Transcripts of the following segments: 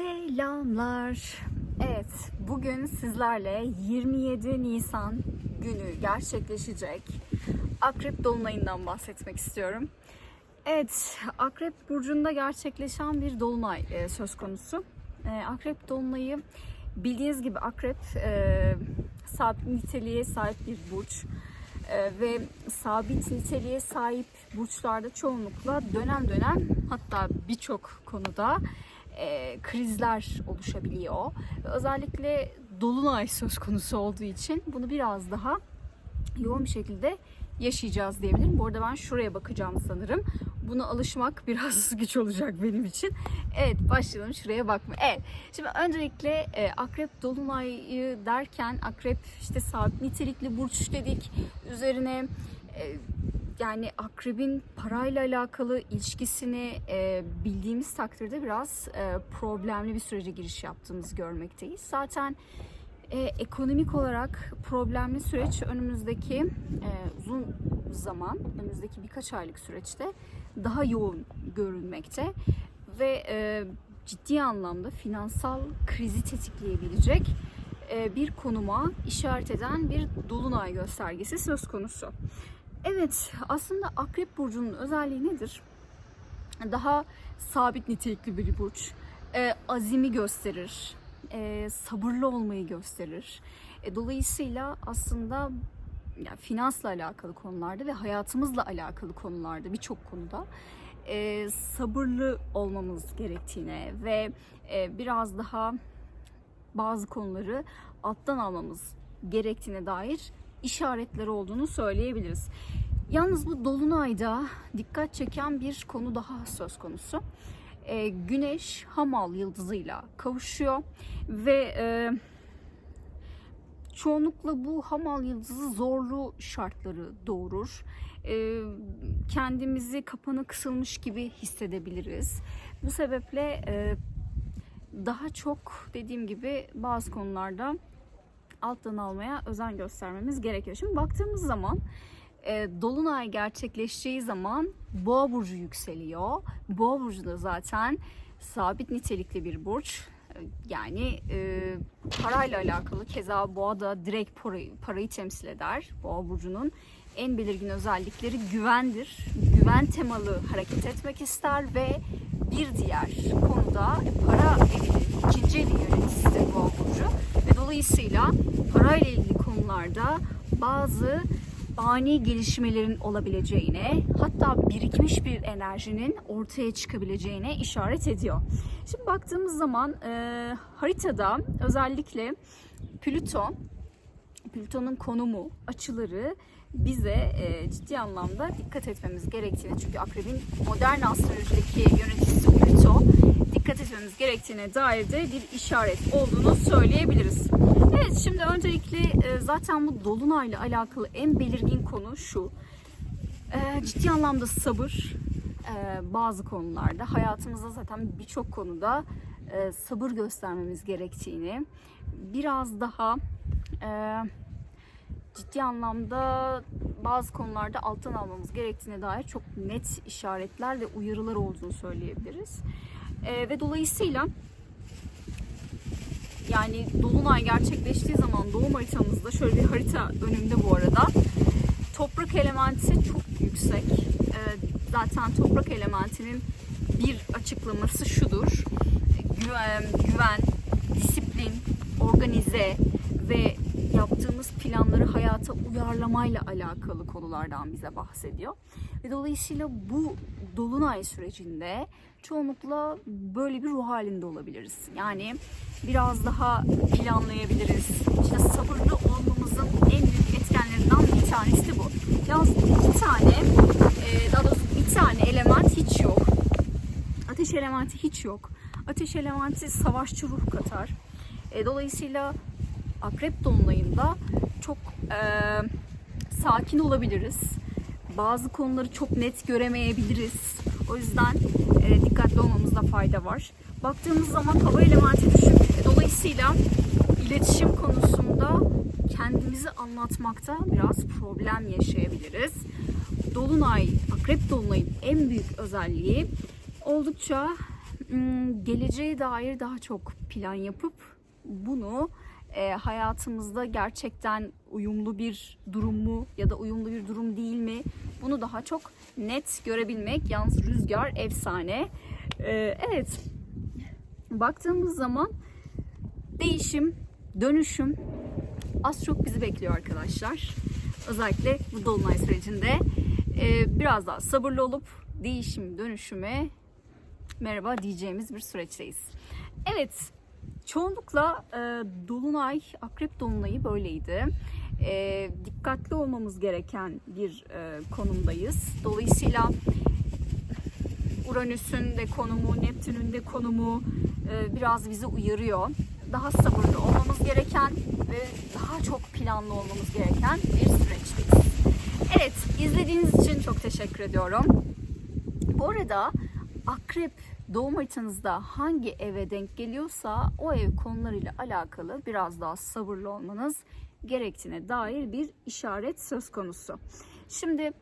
Selamlar. Evet, bugün sizlerle 27 Nisan günü gerçekleşecek Akrep Dolunay'ından bahsetmek istiyorum. Evet, Akrep Burcu'nda gerçekleşen bir dolunay e, söz konusu. E, Akrep Dolunay'ı bildiğiniz gibi Akrep e, sabit niteliğe sahip bir burç. Ve sabit niteliğe sahip burçlarda çoğunlukla dönem dönem hatta birçok konuda e, krizler oluşabiliyor. Özellikle dolunay söz konusu olduğu için bunu biraz daha yoğun bir şekilde yaşayacağız diyebilirim. Bu arada ben şuraya bakacağım sanırım. Buna alışmak biraz güç olacak benim için. Evet başlayalım şuraya bakma. Evet şimdi öncelikle e, akrep dolunayı derken akrep işte sabit nitelikli burç dedik. Üzerine e, yani akrebin parayla alakalı ilişkisini e, bildiğimiz takdirde biraz e, problemli bir sürece giriş yaptığımızı görmekteyiz. Zaten e, ekonomik olarak problemli süreç önümüzdeki e, uzun zaman, önümüzdeki birkaç aylık süreçte daha yoğun görülmekte ve e, ciddi anlamda finansal krizi tetikleyebilecek e, bir konuma işaret eden bir dolunay göstergesi söz konusu. Evet, aslında Akrep Burcu'nun özelliği nedir? Daha sabit nitelikli bir burç. E, azimi gösterir, e, sabırlı olmayı gösterir. E, dolayısıyla aslında yani finansla alakalı konularda ve hayatımızla alakalı konularda birçok konuda e, sabırlı olmamız gerektiğine ve e, biraz daha bazı konuları alttan almamız gerektiğine dair işaretleri olduğunu söyleyebiliriz. Yalnız bu dolunayda dikkat çeken bir konu daha söz konusu. E, güneş Hamal yıldızıyla kavuşuyor ve e, çoğunlukla bu Hamal yıldızı zorlu şartları doğurur. E, kendimizi kapanı kısılmış gibi hissedebiliriz. Bu sebeple e, daha çok dediğim gibi bazı konularda alttan almaya özen göstermemiz gerekiyor. Şimdi baktığımız zaman e, Dolunay gerçekleşeceği zaman Boğa burcu yükseliyor. Boğa burcu da zaten sabit nitelikli bir burç. E, Yani e, parayla alakalı keza Boğa da direkt parayı, parayı temsil eder. Boğa burcunun en belirgin özellikleri güvendir. Güven temalı hareket etmek ister ve bir diğer konuda para ikinci eli yöneticisidir Boğa burcu ve dolayısıyla parayla ilgili konularda bazı ani gelişmelerin olabileceğine hatta birikmiş bir enerjinin ortaya çıkabileceğine işaret ediyor. Şimdi baktığımız zaman e, haritada özellikle Plüton, Plüton'un konumu, açıları bize e, ciddi anlamda dikkat etmemiz gerektiğini çünkü akrebin modern astrolojideki yöneticisi Etmemiz gerektiğine dair de bir işaret olduğunu söyleyebiliriz. Evet şimdi öncelikle e, zaten bu dolunayla alakalı en belirgin konu şu. E, ciddi anlamda sabır e, bazı konularda hayatımızda zaten birçok konuda sabır göstermemiz gerektiğini biraz daha ciddi anlamda bazı konularda alttan almamız gerektiğine dair çok net işaretler ve uyarılar olduğunu söyleyebiliriz. E, ve dolayısıyla yani dolunay gerçekleştiği zaman doğum haritamızda şöyle bir harita önümde bu arada. Toprak elementi çok yüksek. Ee, zaten toprak elementinin bir açıklaması şudur. Güven, güven, disiplin, organize ve yaptığımız planları hayata uyarlamayla alakalı konulardan bize bahsediyor. Ve dolayısıyla bu dolunay sürecinde çoğunlukla böyle bir ruh halinde olabiliriz. Yani biraz daha planlayabiliriz. İşte sabırlı olmamızın en büyük etkenlerinden bir tanesi bu. Yalnız iki tane, e, daha doğrusu bir tane element hiç yok. Ateş elementi hiç yok. Ateş elementi savaşçı ruh katar. E, dolayısıyla akrep dolunayında çok e, sakin olabiliriz. Bazı konuları çok net göremeyebiliriz. O yüzden e, dikkatli olmamızda fayda var. Baktığımız zaman hava elementi düşük. E, dolayısıyla iletişim konusunda kendimizi anlatmakta biraz problem yaşayabiliriz. Dolunay, akrep dolunayın en büyük özelliği oldukça ım, geleceğe dair daha çok plan yapıp bunu e, hayatımızda gerçekten uyumlu bir durum mu ya da uyumlu bir durum değil mi? Bunu daha çok net görebilmek. Yalnız rüzgar efsane. E, evet. Baktığımız zaman değişim, dönüşüm az çok bizi bekliyor arkadaşlar. Özellikle bu dolunay sürecinde e, biraz daha sabırlı olup değişim, dönüşüme merhaba diyeceğimiz bir süreçteyiz. Evet, çoğunlukla e, dolunay, akrep dolunayı böyleydi. E, dikkatli olmamız gereken bir e, konumdayız. Dolayısıyla Uranüs'ün de konumu, Neptün'ün de konumu e, biraz bizi uyarıyor. Daha sabırlı olmamız gereken ve daha çok planlı olmamız gereken bir süreçteyiz. Evet, izlediğiniz için çok teşekkür ediyorum. Bu arada akrep doğum haritanızda hangi eve denk geliyorsa o ev konularıyla alakalı biraz daha sabırlı olmanız gerektiğine dair bir işaret söz konusu. Şimdi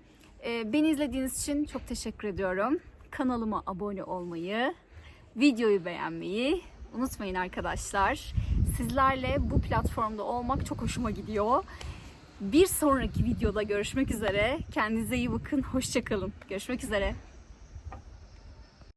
e, beni izlediğiniz için çok teşekkür ediyorum. Kanalıma abone olmayı, videoyu beğenmeyi unutmayın arkadaşlar. Sizlerle bu platformda olmak çok hoşuma gidiyor. Bir sonraki videoda görüşmek üzere. Kendinize iyi bakın. Hoşçakalın. Görüşmek üzere.